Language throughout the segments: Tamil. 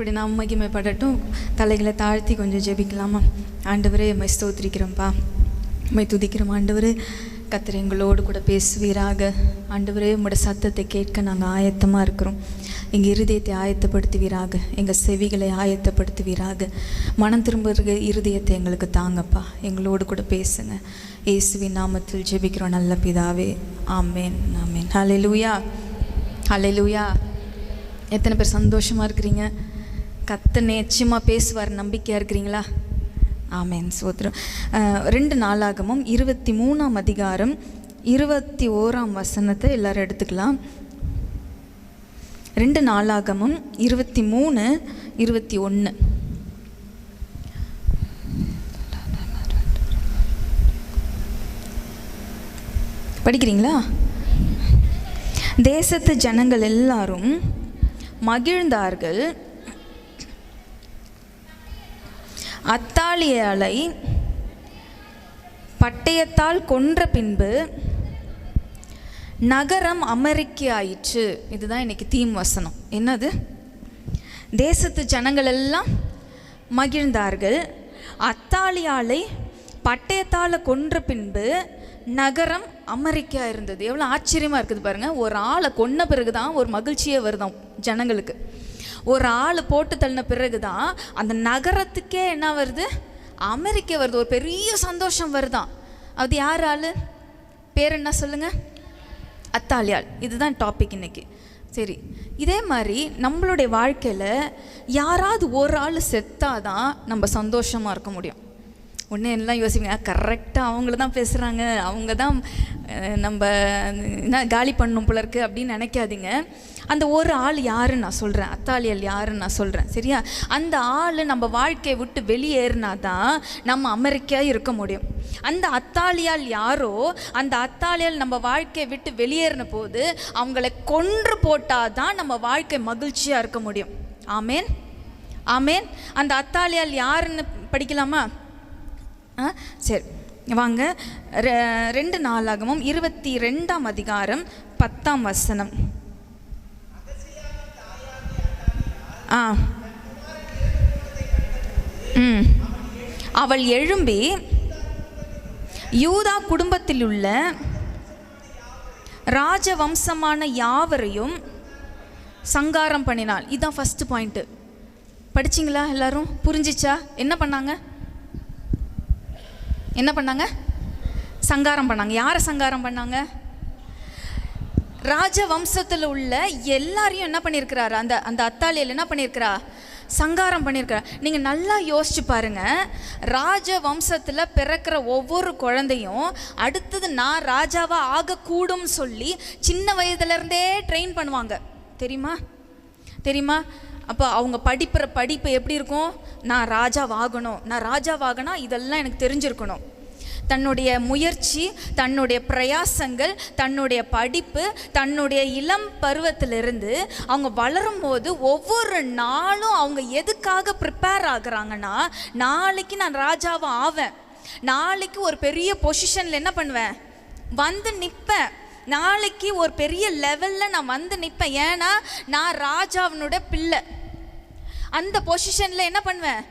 கர்த்தருடைய நாம் மகிமைப்படட்டும். தலைகளை தாழ்த்தி கொஞ்சம் ஜெபிக்கலாமா? ஆண்டவரே எம்மை ஸ்தோத்திரிக்கிறோம்ப்பா எம்மை துதிக்கிறோம் ஆண்டவரே. கத்திர எங்களோடு கூட பேசுவீராக. ஆண்டவரே உங்களோட சத்தத்தை கேட்க நாங்கள் ஆயத்தமாக இருக்கிறோம். எங்கள் இருதயத்தை ஆயத்தப்படுத்துவீராக. எங்கள் செவிகளை ஆயத்தப்படுத்துவீராக. மனம் திரும்புகிற இருதயத்தை எங்களுக்கு தாங்கப்பா. எங்களோடு கூட பேசுங்க. இயேசுவின் நாமத்தில் ஜெபிக்கிறோம் நல்ல பிதாவே. ஆமேன் ஆமேன். ஹalleluya லூயா எத்தனை பேர் சந்தோஷமாக இருக்கிறீங்க? கத்த நிச்சயமாக பேசுவார் நம்பிக்கையாக இருக்கிறீங்களா? ஆமேன் சோத்ரம் ரெண்டு நாளாகமும் இருபத்தி மூணாம் அதிகாரம் இருபத்தி ஓராம் வசனத்தை எல்லாரும் எடுத்துக்கலாம். ரெண்டு நாளாகமும் இருபத்தி மூணு இருபத்தி ஒன்று படிக்கிறீங்களா? தேசத்து ஜனங்கள் எல்லாரும் மகிழ்ந்தார்கள் அத்தாளியாலை பட்டயத்தால் கொன்ற பின்பு நகரம் அமெரிக்க ஆயிற்று இதுதான் இன்னைக்கு தீம் வசனம். என்னது? தேசத்து ஜனங்கள் எல்லாம் மகிழ்ந்தார்கள். அத்தாலியாலை பட்டயத்தால் கொன்ற பின்பு நகரம் அமெரிக்கா இருந்தது. எவ்வளோ ஆச்சரியமாக இருக்குது பாருங்கள் ஒரு ஆளை கொன்ன பிறகு தான் ஒரு மகிழ்ச்சியே வருதான் ஜனங்களுக்கு. ஒரு ஆள் போட்டு தள்ளின பிறகு தான் அந்த நகரத்துக்கே என்ன வருது? அமெரிக்கா வருது. ஒரு பெரிய சந்தோஷம் வருதான். அது யார் ஆள்? பேர் என்ன சொல்லுங்கள் அத்தாலியாள் இதுதான் டாபிக் இன்னைக்கு. சரி இதே மாதிரி நம்மளுடைய வாழ்க்கையில் யாராவது ஒரு ஆள் செத்தாதான் நம்ம சந்தோஷமாக இருக்க முடியும். ஒன்று எல்லாம் யோசிப்பீங்க கரெக்டாக அவங்கள தான் பேசுகிறாங்க அவங்க தான் நம்ம என்ன காலி பண்ணும் போல இருக்கு அப்படின்னு நினைக்காதீங்க. அந்த ஒரு ஆள் யாருன்னு நான் சொல்கிறேன் அத்தாலியல் யாருன்னு நான் சொல்கிறேன் சரியா? அந்த ஆள் நம்ம வாழ்க்கையை விட்டு வெளியேறினா தான் நம்ம அமெரிக்கா இருக்க முடியும். அந்த அத்தாலியால் யாரோ அந்த அத்தாலியால் நம்ம வாழ்க்கையை விட்டு வெளியேறின போது அவங்களை கொன்று போட்டால் தான் நம்ம வாழ்க்கை மகிழ்ச்சியாக இருக்க முடியும். ஆமேன்? ஆமேன்? அந்த அத்தாலியால் யாருன்னு படிக்கலாமா? ஆ சரி. வாங்க. ரெண்டு நாளாகமும் இருபத்தி ரெண்டாம் அதிகாரம் பத்தாம் வசனம். ஆ. ம். அவள் எழும்பி யூதா குடும்பத்தில் உள்ள ராஜவம்சமான யாவரையும் சங்காரம் பண்ணினாள். இதுதான் ஃபஸ்ட்டு பாயிண்ட்டு படிச்சிங்களா எல்லாரும்? புரிஞ்சிச்சா? என்ன பண்ணாங்க? என்ன பண்ணாங்க? சங்காரம் பண்ணாங்க. யாரை சங்காரம் பண்ணாங்க? ராஜ வம்சத்தில் உள்ள எல்லாரையும் என்ன பண்ணியிருக்கிறாரு அந்த அந்த அத்தாளியில் என்ன பண்ணியிருக்கிறா சங்காரம் பண்ணியிருக்கிறா நீங்கள் நல்லா யோசிச்சு பாருங்கள் ராஜ வம்சத்தில் பிறக்கிற ஒவ்வொரு குழந்தையும் அடுத்தது நான் ராஜாவாக ஆகக்கூடும் சொல்லி சின்ன வயதுலேருந்தே ட்ரெயின் பண்ணுவாங்க. தெரியுமா? தெரியுமா? அப்போ அவங்க படிப்புற படிப்பு எப்படி இருக்கும்? நான் ராஜாவாகணும். நான் ராஜாவாகனா இதெல்லாம் எனக்கு தெரிஞ்சிருக்கணும். தன்னுடைய முயற்சி தன்னுடைய பிரயாசங்கள் தன்னுடைய படிப்பு தன்னுடைய இளம் பருவத்திலிருந்து அவங்க வளரும் போது ஒவ்வொரு நாளும் அவங்க எதுக்காக ப்ரிப்பேர் ஆகுறாங்கன்னா நாளைக்கு நான் ராஜாவாக ஆவேன். நாளைக்கு ஒரு பெரிய பொசிஷனில் என்ன பண்ணுவேன்? வந்து நிற்பேன் நாளைக்கு ஒரு பெரிய லெவலில் நான் வந்து நிற்பேன் ஏன்னா நான் ராஜாவினோட பிள்ளை. அந்த பொசிஷனில் என்ன பண்ணுவேன்?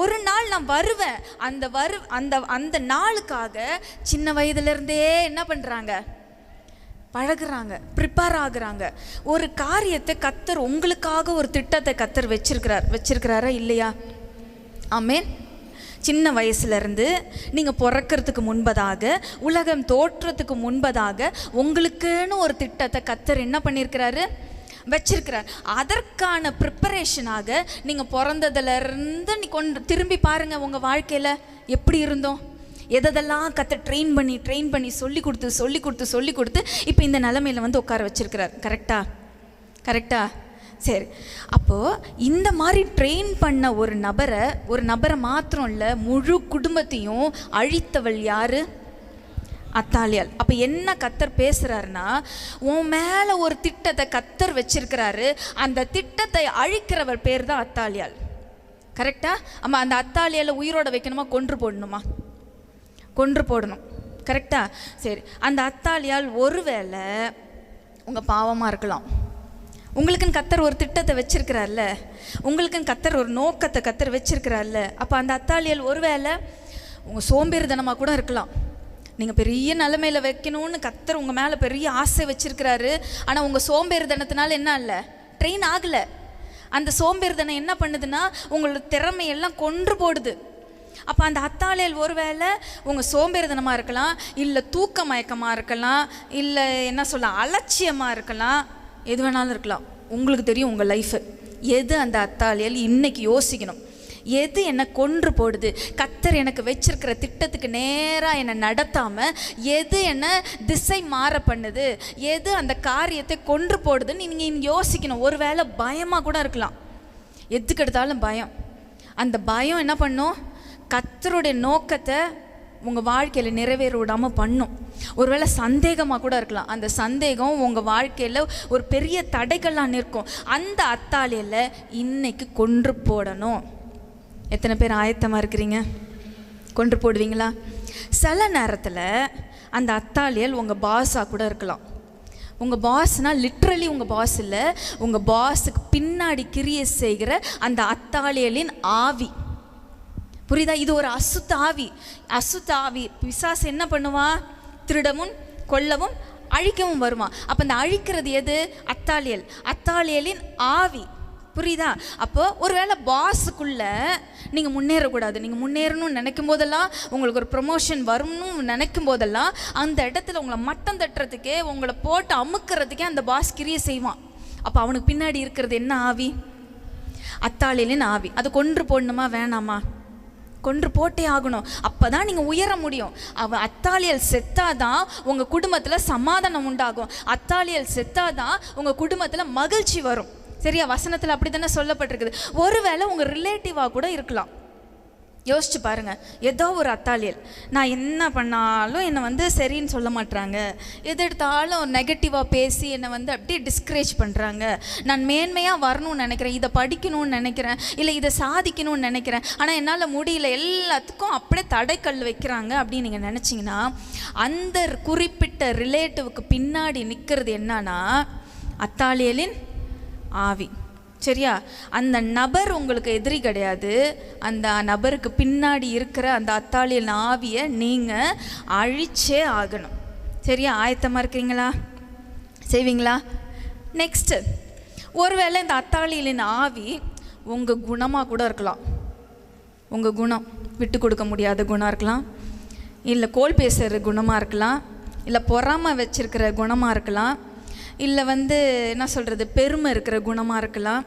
ஒரு நாள் நான் வருவேன். அந்த வரு அந்த அந்த நாளுக்காக சின்ன வயதுலேருந்தே என்ன பண்ணுறாங்க பழகுறாங்க ப்ரிப்பேர் ஆகுறாங்க. ஒரு காரியத்தை கத்தர் உங்களுக்காக ஒரு திட்டத்தை கத்தர் வச்சிருக்கிறார் வச்சிருக்கிறாரா இல்லையா? ஆமேன். சின்ன வயசுலேருந்து நீங்கள் பிறக்கிறதுக்கு முன்பதாக உலகம் தோற்றத்துக்கு முன்பதாக உங்களுக்குன்னு ஒரு திட்டத்தை கத்தர் என்ன பண்ணியிருக்கிறாரு வச்சிருக்கிறார். அதற்கான ப்ரிப்பரேஷனாக நீங்கள் பிறந்ததுலேருந்து நீ கொண்டு திரும்பி பாருங்கள் உங்கள் வாழ்க்கையில் எப்படி இருந்தோம். எதெல்லாம் கற்று ட்ரெயின் பண்ணி ட்ரெயின் பண்ணி சொல்லி கொடுத்து சொல்லி கொடுத்து சொல்லி கொடுத்து இப்போ இந்த நிலமையில வந்து உட்கார வச்சிருக்கிறார். கரெக்டா கரெக்டா சரி. அப்போது இந்த மாதிரி ட்ரெயின் பண்ண ஒரு நபரை ஒரு நபரை மாத்திரம் இல்லை முழு குடும்பத்தையும் அழித்தவள் யார்? அத்தாலியால். அப்போ என்ன கத்தர் பேசுகிறாருன்னா உன் மேலே ஒரு திட்டத்தை கத்தர் வச்சிருக்கிறாரு. அந்த திட்டத்தை அழிக்கிறவர் பேர் தான் அத்தாலியால். கரெக்டா ஆமாம் அந்த அத்தாலியால் உயிரோட வைக்கணுமா? கொன்று போடணுமா? கொன்று போடணும். கரெக்டா சரி. அந்த அத்தாலியால் ஒருவேளை உங்கள் பாவமாக இருக்கலாம். உங்களுக்குன்னு கத்தர் ஒரு திட்டத்தை வச்சிருக்கிறார்ல. உங்களுக்குன்னு கத்தர் ஒரு நோக்கத்தை கத்தர் வச்சிருக்கிறார்ல. அப்போ அந்த அத்தாலியல் ஒருவேளை உங்கள் சோம்பேறித்தனமாக கூட இருக்கலாம். நீங்கள் பெரிய நிலமையில் வைக்கணும்னு கத்தர் உங்கள் மேலே பெரிய ஆசை வச்சுருக்கிறாரு. ஆனால் உங்கள் சோம்பேறித்தனத்தினால என்ன இல்லை? ட்ரெயின் ஆகலை. அந்த சோம்பேறித்தனம் என்ன பண்ணுதுன்னா உங்களோட திறமையெல்லாம் கொன்று போடுது. அப்போ அந்த அத்தாளையல் ஒருவேளை உங்கள் சோம்பேறிதனமாக இருக்கலாம் இல்லை தூக்க மயக்கமாக இருக்கலாம் இல்லை என்ன சொல்ல அலட்சியமாக இருக்கலாம் எது வேணாலும் இருக்கலாம். உங்களுக்கு தெரியும் உங்கள் லைஃபு எது அந்த அத்தாளியல்? இன்றைக்கி யோசிக்கணும். எது என்னை கொன்று போடுது? கத்தர் எனக்கு வச்சிருக்கிற திட்டத்துக்கு நேராக என்னை நடத்தாமல் எது என்னை திசை மாற பண்ணுது? எது அந்த காரியத்தை கொன்று போடுதுன்னு நீங்கள் யோசிக்கணும். ஒரு வேளை பயமாக கூட இருக்கலாம். எதுக்கு எடுத்தாலும் பயம். அந்த பயம் என்ன பண்ணும்? கத்தருடைய நோக்கத்தை உங்கள் வாழ்க்கையில் நிறைவேற விடாமல் பண்ணும். ஒருவேளை சந்தேகமாக கூட இருக்கலாம். அந்த சந்தேகம் உங்கள் வாழ்க்கையில் ஒரு பெரிய தடைகள்லாம் நிற்கும். அந்த அத்தாலியில் இன்னைக்கு கொன்று போடணும். எத்தனை பேர் ஆயத்தமாக இருக்கிறீங்க? கொண்டு போடுவீங்களா? சில நேரத்தில் அந்த அத்தாளியல் உங்கள் பாஸாக கூட இருக்கலாம். உங்கள் பாஸ்னால் லிட்ரலி உங்கள் பாஸ் இல்லை உங்கள் பாஸுக்கு பின்னாடி கிரியை செய்கிற அந்த அத்தாளியலின் ஆவி. புரியுதா? இது ஒரு அசுத்த ஆவி. அசுத்த ஆவி. பிசாசு என்ன பண்ணுவா? திருடவும் கொல்லவும் அழிக்கவும் வருவான் அப்போ இந்த அழிக்கிறது எது? அத்தாளியல். அத்தாளியலின் ஆவி. புரியுதா? அப்போ ஒருவேளை பாஸுக்குள்ள நீங்கள் முன்னேறக்கூடாது. நீங்கள் முன்னேறணும்னு நினைக்கும் போதெல்லாம் உங்களுக்கு ஒரு ப்ரொமோஷன் வரும்னு நினைக்கும் போதெல்லாம் அந்த இடத்துல உங்களை மட்டம் தட்டுறதுக்கே உங்களை போட்டு அமுக்கிறதுக்கே அந்த பாஸ் கிரியை செய்வான். அப்போ அவனுக்கு பின்னாடி இருக்கிறது என்ன ஆவி? அத்தாளிலின்னு ஆவி? அது கொன்று போடணுமா வேணாமா? கொன்று போட்டே ஆகணும். அப்போ தான் நீங்கள் உயர முடியும். அவன் அத்தாளியல் செத்தாதான் உங்கள் குடும்பத்தில் சமாதானம் உண்டாகும். அத்தாளியல் செத்தாதான் உங்கள் குடும்பத்தில் மகிழ்ச்சி வரும். சரியா? வசனத்தில் அப்படி தானே சொல்லப்பட்டிருக்குது. ஒருவேளை உங்கள் ரிலேட்டிவாக கூட இருக்கலாம். யோசிச்சு பாருங்க. ஏதோ ஒரு அத்தாளியல். நான் என்ன பண்ணாலும் என்னை வந்து சரின்னு சொல்ல மாட்றாங்க. எது எடுத்தாலும் நெகட்டிவாக பேசி என்னை வந்து அப்படியே டிஸ்கரேஜ் பண்ணுறாங்க நான் மேன்மையாக வரணும்னு நினைக்கிறேன். இதை படிக்கணும்னு நினைக்கிறேன். இல்லை இதை சாதிக்கணும்னு நினைக்கிறேன். ஆனால் என்னால் முடியல. எல்லாத்துக்கும் அப்படியே தடைக்கல் வைக்கிறாங்க அப்படின்னு நீங்கள் நினச்சிங்கன்னா அந்த குறிப்பிட்ட ரிலேட்டிவுக்கு பின்னாடி நிற்கிறது என்னன்னா அத்தாளியலின் ஆவி. சரியா? அந்த நபர் உங்களுக்கு எதிரி கிடையாது. அந்த நபருக்கு பின்னாடி இருக்கிற அந்த அத்தாளியல் ஆவியை நீங்கள் அழிச்சே ஆகணும். சரியா? ஆயத்தமாக இருக்கிறீங்களா? செய்வீங்களா? நெக்ஸ்ட்டு ஒருவேளை இந்த அத்தாளியலின் ஆவி உங்கள் குணமாக கூட இருக்கலாம். உங்கள் குணம் விட்டு கொடுக்க முடியாத குணம் இருக்கலாம். இல்லை கோல் பேசுகிற குணமாக இருக்கலாம். இல்லை பொறாமை வச்சுருக்கிற குணமாக இருக்கலாம். இல்லை வந்து என்ன சொல்கிறது பெருமை இருக்கிற குணமாக இருக்கலாம்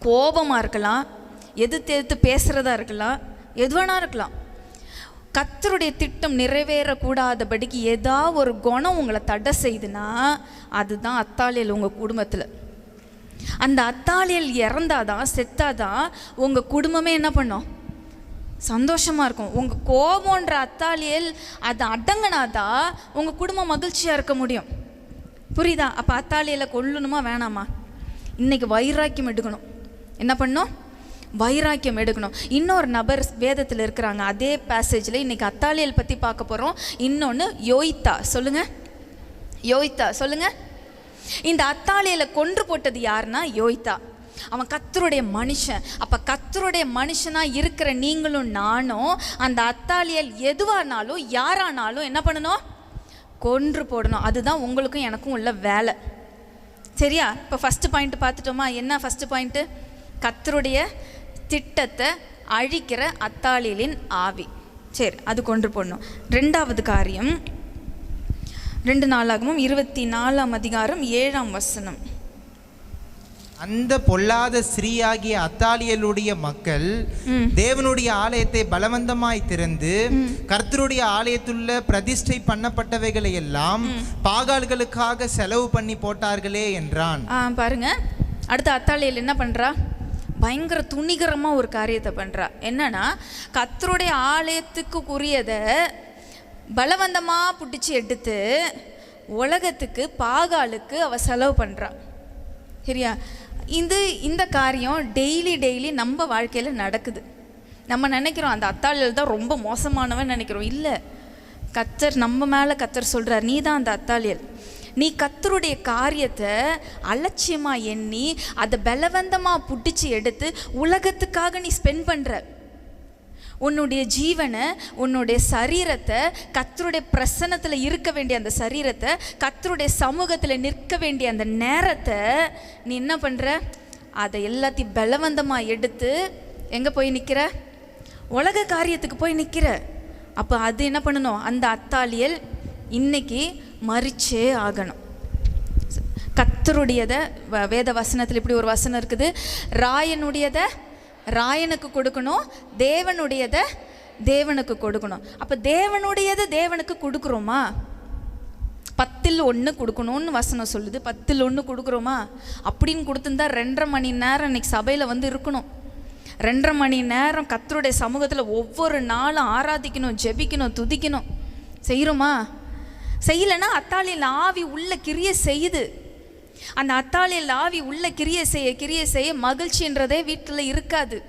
கோபமாக இருக்கலாம் எதிர்த்து எதிர்த்து பேசுகிறதா இருக்கலாம் எது வேணா இருக்கலாம். கத்தருடைய திட்டம் நிறைவேறக்கூடாதபடிக்கு ஏதா ஒரு குணம் உங்களை தடை செய்துன்னா அதுதான் அத்தாளியல் உங்கள் குடும்பத்தில். அந்த அத்தாளியல் இறந்தாதான் செத்தாதான் உங்கள் குடும்பமே என்ன பண்ணும்? சந்தோஷமாக இருக்கும். உங்கள் கோபன்ற அத்தாளியல் அது அடங்கினாதான் உங்கள் குடும்பம் மகிழ்ச்சியாக இருக்க முடியும். புரியுதா? அப்போ அத்தாலியில் கொல்லணுமா வேணாமா? இன்னைக்கு வைராக்கியம் எடுக்கணும். என்ன பண்ணும் வைராக்கியம் எடுக்கணும். இன்னொரு நபர் வேதத்தில் இருக்கிறாங்க. அதே பேசேஜில் இன்னைக்கு அத்தாலியல் பற்றி பார்க்க போகிறோம் இன்னொன்று யோய்த்தா. சொல்லுங்க. யோய்த்தா. சொல்லுங்க. இந்த அத்தாலியில் கொன்று போட்டது யாருன்னா? யோய்த்தா. அவன் கத்தருடைய மனுஷன். அப்போ கத்தருடைய மனுஷனாக இருக்கிற நீங்களும் நானும் அந்த அத்தாலியல் எதுவானாலும் யாரானாலும் என்ன பண்ணணும்? கொன்று போடணும். அதுதான் உங்களுக்கும் எனக்கும் உள்ள வேலை. சரியா? இப்போ ஃபஸ்ட்டு பாயிண்ட் பார்த்துட்டோமா? என்ன ஃபஸ்ட்டு பாயிண்ட்டு கத்தருடைய திட்டத்தை அழிக்கிற அத்தாளிலின் ஆவி. சரி அது கொன்று போடணும். ரெண்டாவது காரியம். ரெண்டு நாளாகவும் இருபத்தி நாலாம் அதிகாரம் ஏழாம் வசனம். அந்த பொல்லாத ஸ்ரீயாகிய அத்தாலியலுடைய மக்கள் தேவனுடைய ஆலயத்தை பலவந்தமாய் திறந்து கர்த்தருடைய ஆலயத்துள்ள பிரதிஷ்டை பண்ணப்பட்டவைகளை எல்லாம் பாகால்களுக்காக செலவு பண்ணி போட்டார்களே என்றான். பாருங்க. அடுத்த அத்தாளியல் என்ன பண்ணுறா பயங்கர துணிகரமாக ஒரு காரியத்தை பண்ணுறா என்னன்னா கத்தருடைய ஆலயத்துக்கு உரியதை பலவந்தமாக பிடிச்சி எடுத்து உலகத்துக்கு பாகாலுக்கு அவ செலவு பண்ணுறா சரியா? இது இந்த காரியம் டெய்லி டெய்லி நம்ம வாழ்க்கையில் நடக்குது. நம்ம நினைக்கிறோம் அந்த அத்தாளியல் தான் ரொம்ப மோசமானவன் நினைக்கிறோம். இல்லை கத்தர் நம்ம மேலே கத்தர் சொல்கிறார் நீ தான் அந்த அத்தாளியல். நீ கத்தருடைய காரியத்தை அலட்சியமாக எண்ணி அதை பலவந்தமாக பிடிச்சி எடுத்து உலகத்துக்காக நீ ஸ்பெண்ட் பண்ணுற உன்னுடைய ஜீவனை உன்னுடைய சரீரத்தை கத்தருடைய பிரசன்னத்தில் இருக்க வேண்டிய அந்த சரீரத்தை கத்தருடைய சமூகத்தில் நிற்க வேண்டிய அந்த நேரத்தை நீ என்ன பண்ணுற அதை எல்லாத்தையும் பலவந்தமாக எடுத்து எங்கே போய் நிற்கிற உலக காரியத்துக்கு போய் நிற்கிற அப்போ அது என்ன பண்ணணும்? அந்த அத்தாலியல் இன்னைக்கு மறிச்சே ஆகணும். கத்தருடையதை வ- வேத வசனத்தில் இப்படி ஒரு வசனம் இருக்குது. ராயனுடையதை ராயனுக்கு கொடுக்கணும் தேவனுடையதை தேவனுக்கு கொடுக்கணும். அப்போ தேவனுடையதை தேவனுக்கு கொடுக்குறோமா? பத்தில் ஒன்று கொடுக்கணும்னு வசனம் சொல்லுது. பத்தில் ஒன்று கொடுக்குறோமா? அப்படின்னு கொடுத்துருந்தா ரெண்டரை மணி நேரம் இன்னைக்கு சபையில் வந்து இருக்கணும். ரெண்டரை மணி நேரம் கத்தருடைய சமூகத்தில் ஒவ்வொரு நாளும் ஆராதிக்கணும் ஜெபிக்கணும் துதிக்கணும். செய்கிறோமா செய்யலைன்னா அத்தாளியில் ஆவி உள்ள கிரிய செய்யுது. அந்த அத்தாளியில் ஆவி உள்ள கிரிய செய்ய கிரிய செய்ய மகிழ்ச்சின்றதே வீட்டில் இருக்காது.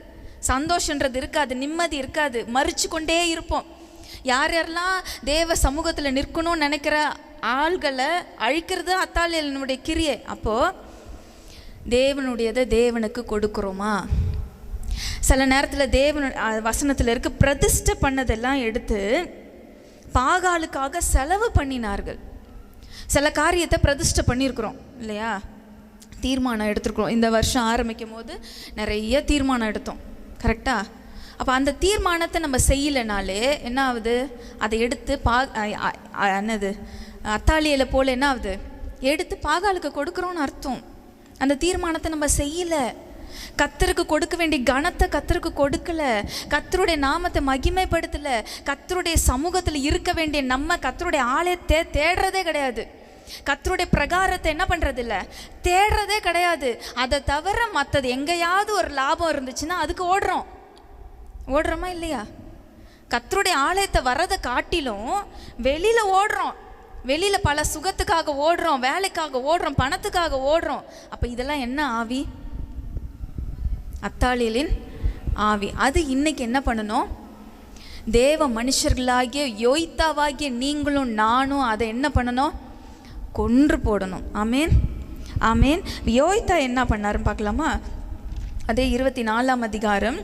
சந்தோஷன்றது இருக்காது நிம்மதி இருக்காது. மறிச்சு கொண்டே இருப்போம். யார் யாரெல்லாம் தேவ சமூகத்தில் நிற்கணும்னு நினைக்கிற ஆள்களை அழிக்கிறது அத்தாளியனுடைய கிரியை. அப்போது தேவனுடையதை தேவனுக்கு கொடுக்குறோமா? சில நேரத்தில் தேவனு வசனத்தில் இருக்க பிரதிஷ்டை பண்ணதெல்லாம் எடுத்து பாகாலுக்காக செலவு பண்ணினார்கள். சில காரியத்தை பிரதிஷ்டை பண்ணியிருக்கிறோம் இல்லையா? தீர்மானம் எடுத்துருக்குறோம். இந்த வருஷம் ஆரம்பிக்கும் போது நிறைய தீர்மானம் எடுத்தோம். கரெக்டாக அப்போ அந்த தீர்மானத்தை நம்ம செய்யலைனாலே என்ன ஆகுது? அதை எடுத்து பா என்னது? அத்தாளியில் போல் என்ன ஆகுது? எடுத்து பாகாலுக்கு கொடுக்குறோன்னு அர்த்தம். அந்த தீர்மானத்தை நம்ம செய்யலை. கத்தருக்கு கொடுக்க வேண்டிய கனத்தை கத்தருக்கு கொடுக்கல. கத்தருடைய நாமத்தை மகிமைப்படுத்தலை. கத்தருடைய சமூகத்தில் இருக்க வேண்டிய நம்ம கத்தருடைய ஆலயத்தை தேடுறதே கிடையாது. கத்தருடைய பிரகாரத்தை என்ன பண்றது தேடுறதே கிடையாது. அதை தவிர மற்றது எங்கேயாவது ஒரு லாபம் இருந்துச்சுன்னா அதுக்கு ஓடுறோம். ஓடுறோமா இல்லையா? கத்தருடைய ஆலயத்தை வர்றதை காட்டிலும் வெளியில் ஓடுறோம். வெளியில் பல சுகத்துக்காக ஓடுறோம் வேலைக்காக ஓடுறோம் பணத்துக்காக ஓடுறோம். அப்போ இதெல்லாம் என்ன ஆவி? அத்தாளியலின் ஆவி. அது இன்னைக்கு என்ன பண்ணணும்? தேவ மனுஷர்களாகிய யோய்த்தாவாகிய நீங்களும் நானும் அதை என்ன பண்ணணும்? கொன்று போடணும். ஆமேன். ஆமேன். யோய்தா என்ன பண்ணாருன்னு பார்க்கலாமா? அதே இருபத்தி நாலாம் அதிகாரம்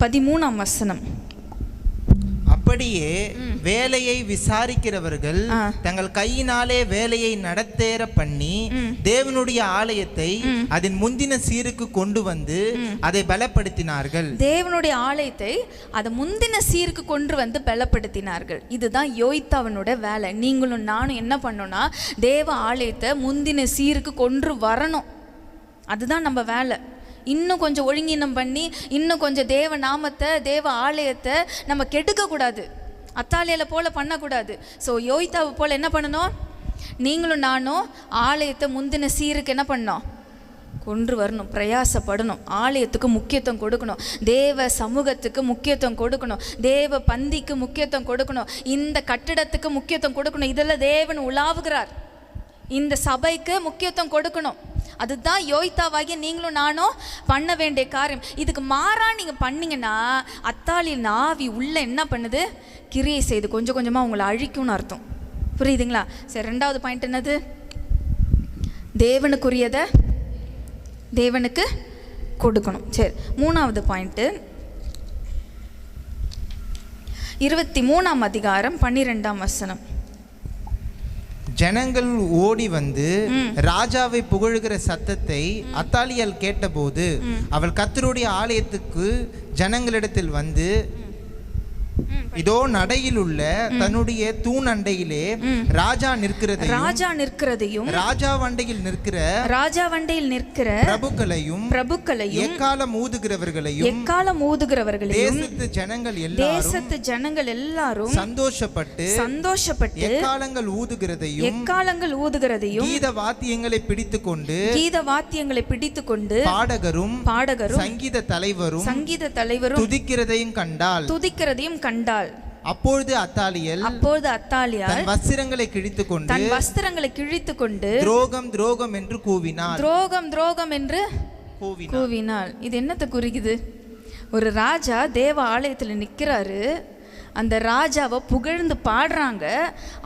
பதிமூணாம் வசனம். அப்படியே வேலையை விசாரிக்கிறவர்கள். தங்கள் கையினாலே வேலையை நடத்தேற பண்ணி தேவனுடைய ஆலயத்தை அதன் முந்தின சீருக்கு கொண்டு வந்து அதை பலப்படுத்தினார்கள். தேவனுடைய ஆலயத்தை அதை முந்தின சீருக்கு கொண்டு வந்து பலப்படுத்தினார்கள். இதுதான் யோய்த்தாவனோட வேலை. நீங்களும் நானும் என்ன பண்ணோம்னா தேவ ஆலயத்தை முந்தின சீருக்கு கொன்று வரணும். அதுதான் நம்ம வேலை. இன்னும் கொஞ்சம் ஒழுங்கீனம் பண்ணி இன்னும் கொஞ்சம் தேவ நாமத்தை தேவ ஆலயத்தை நம்ம கெடுக்கக்கூடாது அத்தாலியில் போல் பண்ணக்கூடாது. ஸோ யோகிதாவை போல் என்ன பண்ணணும்? நீங்களும் நானும் ஆலயத்தை முந்தின சீருக்கு என்ன பண்ணோம் கொன்று வரணும் பிரயாசப்படணும். ஆலயத்துக்கு முக்கியத்துவம் கொடுக்கணும். தேவ சமூகத்துக்கு முக்கியத்துவம் கொடுக்கணும். தேவ பந்திக்கு முக்கியத்துவம் கொடுக்கணும். இந்த கட்டிடத்துக்கு முக்கியத்துவம் கொடுக்கணும். இதெல்லாம் தேவன் உலாவுகிறார். இந்த சபைக்கு முக்கியத்துவம் கொடுக்கணும். அதுதான் யோய்த்தாவாகிய நீங்களும் நானும் பண்ண வேண்டிய காரியம். இதுக்கு மாறா நீங்கள் பண்ணீங்கன்னா அத்தாளி ஆவி உள்ளே என்ன பண்ணுது? கிரியை செய்து கொஞ்சம் கொஞ்சமாக உங்களை அழிக்கும்னு அர்த்தம். புரியுதுங்களா? சரி ரெண்டாவது பாயிண்ட் என்னது? தேவனுக்குரியதை தேவனுக்கு கொடுக்கணும். சரி மூணாவது பாயிண்ட்டு இருபத்தி மூணாம் அதிகாரம் பன்னிரெண்டாம் வசனம். ஜனங்கள் ஓடி வந்து ராஜாவை புகழுகிற சத்தத்தை அத்தாலியால் கேட்டபோது அவள் கர்த்தருடைய ஆலயத்துக்கு ஜனங்களிடத்தில் வந்து இதோ நடையில் உள்ள தன்னுடைய தூண் அண்டையிலே ராஜா நிற்கிறதையும் ராஜா நிற்கிறதையும் ராஜா வண்டையில் நிற்கிற ராஜா வண்டையில் நிற்கிற பிரபுக்களையும் பிரபுக்களையும் எக்காலம் ஊதுகிறவர்களையும் எக்காலம் ஊதுகிறவர்களையும் தேசத்து ஜனங்கள் எல்லாரும் தேசத்து ஜனங்கள் எல்லாரும் சந்தோஷப்பட்டு சந்தோஷப்பட்டு எக்காலங்கள் ஊதுகிறதையும் எக்காலங்கள் ஊதுகிறதையும் கீத வாத்தியங்களை பிடித்துக் கொண்டு கீத வாத்தியங்களை பிடித்து கொண்டு பாடகரும் பாடகரும் சங்கீத தலைவரும் சங்கீத தலைவரும் துதிக்கிறதையும் கண்டாள் துதிக்கிறதையும் கண்டாள். அப்பொழுது அத்தாலியல் அப்போது அத்தாலியால் தன் வஸ்திரங்களை கிழித்துக் கொண்டு தன் வஸ்திரங்களை கிழித்து கொண்டு துரோகம் துரோகம் என்று கூவினாள். துரோகம் துரோகம் என்று கூவினாள். இது என்னத்தை குறிக்குது? ஒரு ராஜா தேவ ஆலயத்தில் நிற்கிறாரு அந்த ராஜாவை புகழ்ந்து பாடுறாங்க.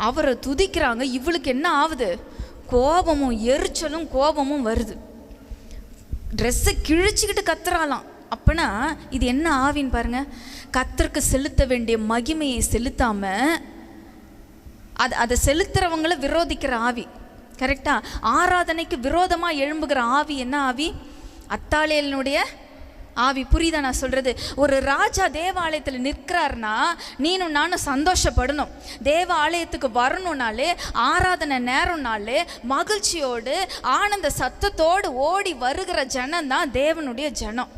அவரை துதிக்கிறாங்க. இவளுக்கு என்ன ஆகுது கோபமும் எரிச்சலும் கோபமும் வருது. ட்ரெஸ்ஸை கிழிச்சிக்கிட்டு கத்துறாளாம். அப்போனா இது என்ன ஆவின்னு பாருங்க? கத்தருக்கு செலுத்த வேண்டிய மகிமையை செலுத்தாமல் அது அதை செலுத்துகிறவங்களை விரோதிக்கிற ஆவி. கரெக்டாக ஆராதனைக்கு விரோதமாக எழும்புகிற ஆவி என்ன ஆவி? அத்தாளியலினுடைய ஆவி. புரியுதா நான் சொல்கிறது ஒரு ராஜா தேவாலயத்தில் நிற்கிறாருன்னா நீனும் நானும் சந்தோஷப்படணும். தேவ ஆலயத்துக்கு வரணும்னாலே ஆராதனை நேரம்னாலே மகிழ்ச்சியோடு ஆனந்த சத்தத்தோடு ஓடி வருகிற ஜனம் தான் தேவனுடைய ஜனம்.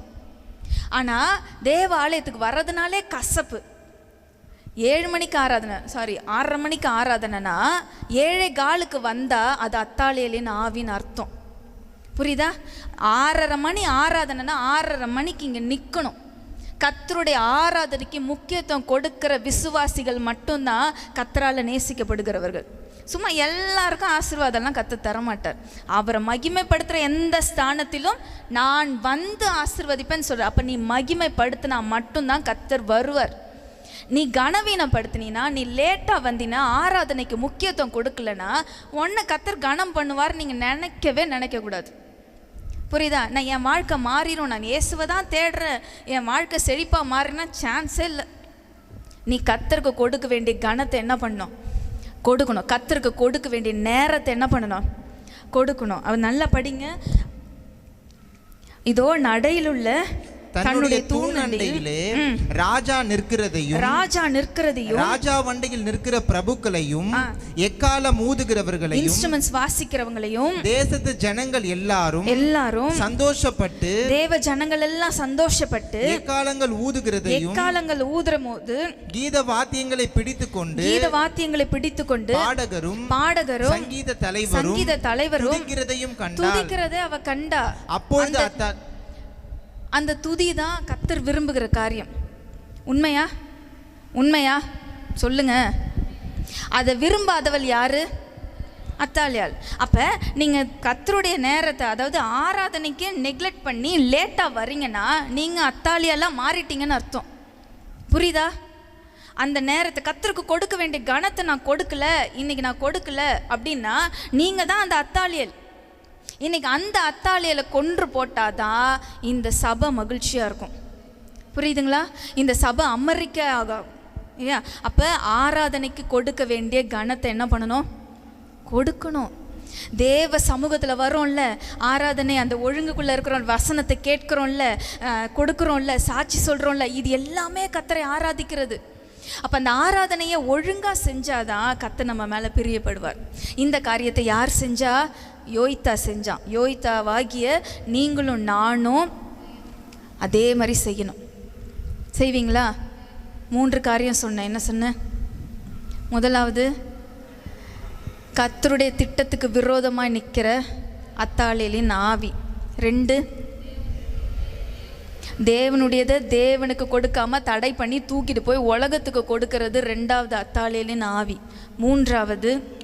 ஆனால் தேவ ஆலயத்துக்கு வர்றதுனாலே கசப்பு. ஏழு மணிக்கு ஆராதனை சாரி ஆறரை மணிக்கு ஆராதனைனா ஏழை காலுக்கு வந்தால் அது அத்தாளியலின் ஆவின்னு அர்த்தம். புரியுதா? ஆறரை மணி ஆராதனைனா ஆறரை மணிக்கு இங்கே நிற்கணும் கத்தருடைய ஆராதனைக்கு முக்கியத்துவம் கொடுக்கிற விசுவாசிகள் மட்டும்தான் கத்தரால் நேசிக்கப்படுகிறவர்கள். சும்மா எல்லாருக்கும் ஆசீர்வாதம்லாம் கற்று தரமாட்டார். அவரை மகிமைப்படுத்துகிற எந்த ஸ்தானத்திலும் நான் வந்து ஆசீர்வதிப்பேன்னு சொல்கிறேன் அப்போ நீ மகிமைப்படுத்தினா மட்டும்தான் கத்தர் வருவார். நீ கனவீனப்படுத்தினா நீ லேட்டாக வந்தினா ஆராதனைக்கு முக்கியத்துவம் கொடுக்கலனா உன்னை கத்தர் கனம் பண்ணுவார் நீங்கள் நினைக்கவே நினைக்கக்கூடாது. புரியுதா? நான் என் வாழ்க்கை மாறிடும் நான் இயேசுவை தான் தேடுறேன். என் வாழ்க்கை செழிப்பாக மாறினா சான்ஸே இல்லை. நீ கத்தருக்கு கொடுக்க வேண்டிய கனத்தை என்ன பண்ணோம்? கொடுக்கணும். கத்தருக்கு கொடுக்க வேண்டிய நேரத்தை என்ன பண்ணணும்? கொடுக்கணும். அவர் நல்லா படிங்க. இதோ நடையிலுள்ள தன்னுடைய தூண் அண்டையிலே ராஜா நிற்கிறதையும் ராஜா நிற்கிறதையும் ராஜா வண்டையில் நிற்கிற பிரபுக்களையும் எக்காலம் ஊதுகிறவர்களையும் இன்ஸ்ட்ருமெண்ட்ஸ் வாசிக்கிறவங்களையும் தேசத்து ஜனங்கள் எல்லாரும் எல்லாரும் சந்தோஷப்பட்டு தேவ ஜனங்கள் எல்லாம் சந்தோஷப்பட்டு எக்காலங்கள் ஊதுகிறதையும் எக்காலங்கள் ஊதுற போது கீத வாத்தியங்களை பிடித்து கொண்டு கீத வாத்தியங்களை பிடித்து கொண்டு பாடகரும் பாடகரும் சங்கீத தலைவரும் சங்கீத தலைவரும் துதிக்கிறதையும் கண்டால் துதிக்கிறதை அவ கண்டா. அப்பொழுது அந்த துதி தான் கத்தர் விரும்புகிற காரியம். உண்மையா? உண்மையா? சொல்லுங்க. அதை விரும்பாதவள் யாரு? அத்தாலியால் அப்போ நீங்கள் கத்தருடைய நேரத்தை அதாவது ஆராதனைக்கு நெக்லெக்ட் பண்ணி லேட்டாக வரீங்கன்னா நீங்கள் அத்தாலியாலாம் மாறிட்டீங்கன்னு அர்த்தம். புரியுதா? அந்த நேரத்தை கத்தருக்கு கொடுக்க வேண்டிய கணத்தை நான் கொடுக்கல இன்னைக்கு நான் கொடுக்கல அப்படின்னா நீங்கள் தான் அந்த அத்தாலியல் இன்னைக்கு அந்த அத்தாலியில் கொன்று போட்டால் தான் இந்த சபை மகிழ்ச்சியாக இருக்கும். புரியுதுங்களா? இந்த சபை அமெரிக்க ஆகும். ஏன் அப்போ ஆராதனைக்கு கொடுக்க வேண்டிய கணத்தை என்ன பண்ணணும்? கொடுக்கணும். தேவ சமூகத்தில் வரோம்ல ஆராதனை அந்த ஒழுங்குக்குள்ளே இருக்கிறோம் வசனத்தை கேட்குறோம்ல கொடுக்குறோம்ல சாட்சி சொல்கிறோம்ல இது எல்லாமே கத்தரை ஆராதிக்கிறது. அப்போ அந்த ஆராதனையை ஒழுங்காக செஞ்சாதான் கத்தை நம்ம மேலே பிரியப்படுவார். இந்த காரியத்தை யார் செஞ்சால் யோய்த்தா செஞ்சான். யோய்த்தாவாகிய நீங்களும் நானும் அதே மாதிரி செய்யணும். செய்வீங்களா? மூன்று காரியம் சொன்னேன். என்ன சொன்னேன் முதலாவது கத்தருடைய திட்டத்துக்கு விரோதமாக நிற்கிற அத்தாளியலின் ஆவி. ரெண்டு தேவனுடையதை தேவனுக்கு கொடுக்காம தடை பண்ணி தூக்கிட்டு போய் உலகத்துக்கு கொடுக்கறது ரெண்டாவது அத்தாளியலின் ஆவி. மூன்றாவது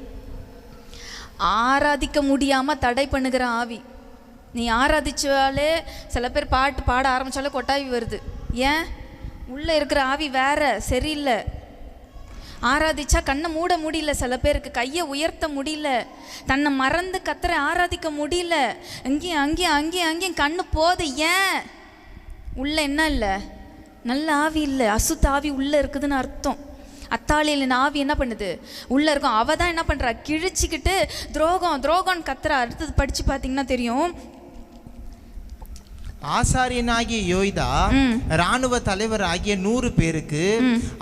ஆராதிக்க முடியாமல் தடை பண்ணுகிற ஆவி. நீ ஆராதிச்சாலே சில பேர் பாட்டு பாட ஆரம்பித்தாலே கொட்டாவி வருது. ஏன்? உள்ளே இருக்கிற ஆவி வேற சரியில்லை. ஆராதிச்சா கண்ணை மூட முடியல சில பேருக்கு கையை உயர்த்த முடியல. தன்னை மறந்து கத்தரை ஆராதிக்க முடியல. அங்கேயும் அங்கேயும் அங்கேயும் அங்கேயும் கண்ணு போது ஏன்? உள்ள என்ன இல்லை? நல்ல ஆவி இல்லை. அசுத்த ஆவி உள்ளே இருக்குதுன்னு அர்த்தம். அத்தாளியில் ஆவி என்ன பண்ணுது? உள்ளே இருக்கும். அவ தான் என்ன பண்ணுறா கிழிச்சிக்கிட்டு துரோகம் துரோகம்னு கத்துறா. அடுத்தது படித்து பார்த்தீங்கன்னா தெரியும். ஆசாரியனாகிய யோய்தா. ராணுவ தலைவர் ஆகிய நூறு பேருக்கு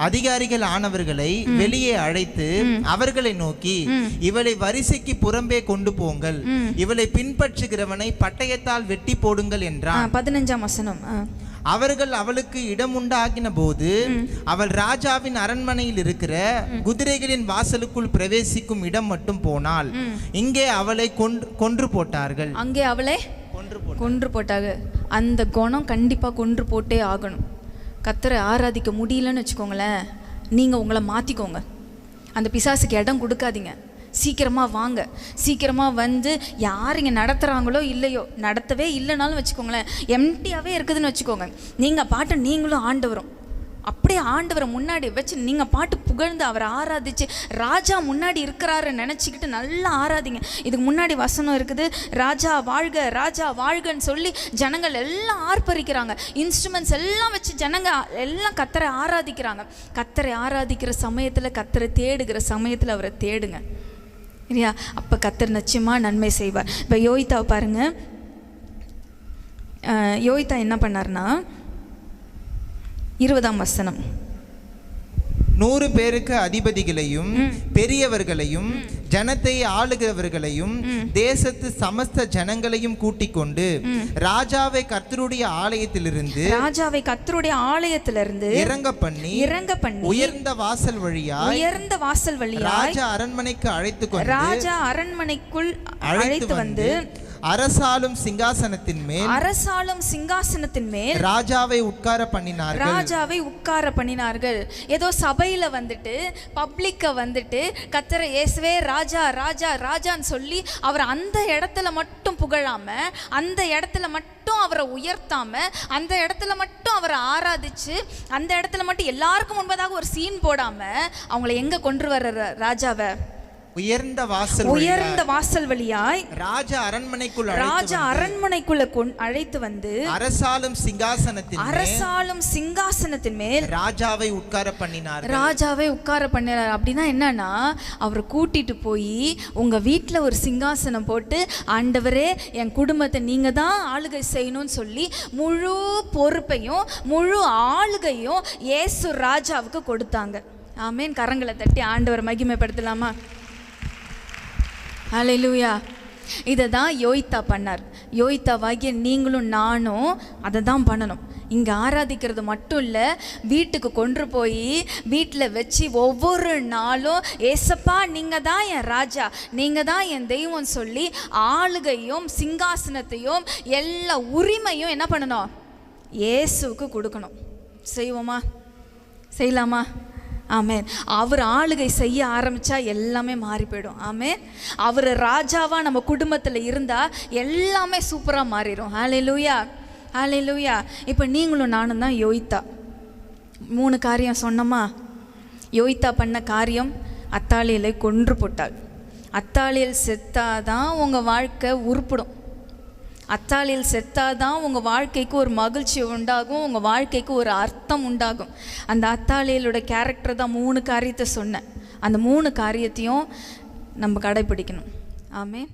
அதிகாரிகள் ஆனவர்களை வெளியே அழைத்து அவர்களை நோக்கி இவளை வரிசைக்கு புறம்பே கொண்டு போங்கள். இவளை பின்பற்றுகிறவனை பட்டயத்தால் வெட்டி போடுங்கள் என்றான். பதினஞ்சாம் வசனம். அவர்கள் அவளுக்கு இடம் உண்டாகின போது அவள் ராஜாவின் அரண்மனையில் இருக்கிற குதிரைகளின் வாசலுக்குள் பிரவேசிக்கும் இடம் மட்டும் போனாள் இங்கே அவளை கொன்று கொன்று போட்டார்கள். அங்கே அவளை கொன்று போட்டாங்க. அந்த குணம் கண்டிப்பாக கொன்று போட்டே ஆகணும். கத்தரை ஆராதிக்க முடியலன்னு வச்சுக்கோங்களேன். நீங்கள் உங்களை மாற்றிக்கோங்க அந்த பிசாசுக்கு இடம் கொடுக்காதீங்க. சீக்கிரமாக வாங்க. சீக்கிரமாக வந்து யார் இங்கே நடத்துகிறாங்களோ இல்லையோ நடத்தவே இல்லைனாலும் வச்சுக்கோங்களேன் எம்டியாகவே இருக்குதுன்னு வச்சுக்கோங்க. நீங்கள் பாட்டு நீங்களும் ஆண்டவரும். அப்படியே ஆண்டவரை முன்னாடி வச்சு நீங்கள் பாட்டு புகழ்ந்து அவரை ஆராதிச்சு ராஜா முன்னாடி இருக்கிறாருன்னு நினச்சிக்கிட்டு நல்லா ஆராதிங்க. இதுக்கு முன்னாடி வசனம் இருக்குது ராஜா வாழ்க ராஜா வாழ்கன்னு சொல்லி ஜனங்கள் எல்லாம் ஆர்ப்பரிக்கிறாங்க. இன்ஸ்ட்ருமெண்ட்ஸ் எல்லாம் வச்சு ஜனங்க எல்லாம் கத்தரை ஆராதிக்கிறாங்க. கத்தரை ஆராதிக்கிற சமயத்தில் கத்தரை தேடுகிற சமயத்தில் அவரை தேடுங்க. இல்லையா அப்போ கத்தர் நிச்சயமாக நன்மை செய்வார். இப்போ யோகிதாவை பாருங்கள் யோகிதா என்ன பண்ணார்னா இருபதாம் வசனம். நூறு பேருக்கு அதிபதிகளையும் பெரியவர்களையும் ஜனத்தை ஆளுகிறவர்களையும் தேசத்து சமஸ்த ஜனங்களையும் கூட்டிக் கொண்டு ராஜாவை கர்த்தருடைய ஆலயத்திலிருந்து ராஜாவை கத்தருடைய ஆலயத்திலிருந்து இறங்க பண்ணி இறங்க பண்ணி உயர்ந்த வாசல் வழியாய் உயர்ந்த வாசல் வழியாய் ராஜா அரண்மனைக்கு அழைத்து கொண்டு ராஜா அரண்மனைக்குள் அழைத்து வந்து அரசாளும் சிங்காசனத்தின் மேல் அரசாளும் சிங்காசனத்தின் மேல் ராஜாவை உட்கார பண்ணினார்கள். ராஜாவை உட்கார பண்ணினார்கள். ஏதோ சபையில வந்துட்டு பப்ளிக்க வந்துட்டு கத்தரை இயேசுவே ராஜா ராஜா ராஜான்னு சொல்லி அவர் அந்த இடத்துல மட்டும் புகழாம அந்த இடத்துல மட்டும் அவரை உயர்த்தாம அந்த இடத்துல மட்டும் அவரை ஆராதிச்சு அந்த இடத்துல மட்டும் எல்லாருக்கும் முன்பதாக ஒரு சீன் போடாம அவங்கள எங்க கொண்டு வர்ற ராஜாவை? உயர்ந்த வாசல் உயர்ந்த வாசல் வழியாய் ராஜா அரண்மனைக்குள் ராஜா அரண்மனைக்குள்ள அழைத்து வந்து அரசாளும் சிங்காசனத்தின் மேல் அரசாளும் சிங்காசனத்தின் மேல் ராஜாவை உட்கார பண்ணினார்கள். ராஜாவே உட்கார பண்ணினார். அப்படின்னா என்னன்னா அவரை கூட்டிட்டு போய் உங்க வீட்டில் ஒரு சிங்காசனம் போட்டு ஆண்டவரே என் குடும்பத்தை நீங்க தான் ஆளுகை செய்யணும்னு சொல்லி முழு பொறுப்பையும் முழு ஆளுகையும் இயேசு ராஜாவுக்கு கொடுத்தாங்க. ஆமேன். கரங்களை தட்டி ஆண்டவர் மகிமைப்படுத்தலாமா? அலையிலூயா இதை தான் யோய்த்தா பண்ணார். யோய்த்தாவாகிய நீங்களும் நானும் அதை தான் பண்ணணும். இங்கே ஆராதிக்கிறது மட்டும் இல்லை வீட்டுக்கு கொண்டு போய் வீட்டில் வச்சு ஒவ்வொரு நாளும் ஏசப்பா நீங்கள் தான் என் ராஜா நீங்கள் தான் என் தெய்வம் சொல்லி ஆளுகையும் சிங்காசனத்தையும் எல்லா உரிமையும் என்ன பண்ணணும்? இயேசுவுக்கு கொடுக்கணும். செய்வோமா? செய்யலாமா? ஆமேன். அவர் ஆளுகை செய்ய ஆரம்பித்தா எல்லாமே மாறி போயிடும். ஆமே அவர் ராஜாவாக நம்ம குடும்பத்தில் இருந்தால் எல்லாமே சூப்பராக மாறிடும். ஹalleluya லூயா இப்போ நீங்களும் நானும் தான் யோய்த்தா. மூணு காரியம் சொன்னோமா? யோய்த்தா பண்ண காரியம் அத்தாளியலை கொன்று போட்டாள். அத்தாளியல் செத்தாதான் உங்கள் வாழ்க்கை உருப்பிடும். அத்தாளியில் செத்தாதான் உங்கள் வாழ்க்கைக்கு ஒரு மகிழ்ச்சி உண்டாகும் உங்கள் வாழ்க்கைக்கு ஒரு அர்த்தம் உண்டாகும். அந்த அத்தாளியலோட கேரக்டர் தான் மூணு காரியத்தை சொன்னேன். அந்த மூணு காரியத்தையும் நம்ம கடைப்பிடிக்கணும் ஆமே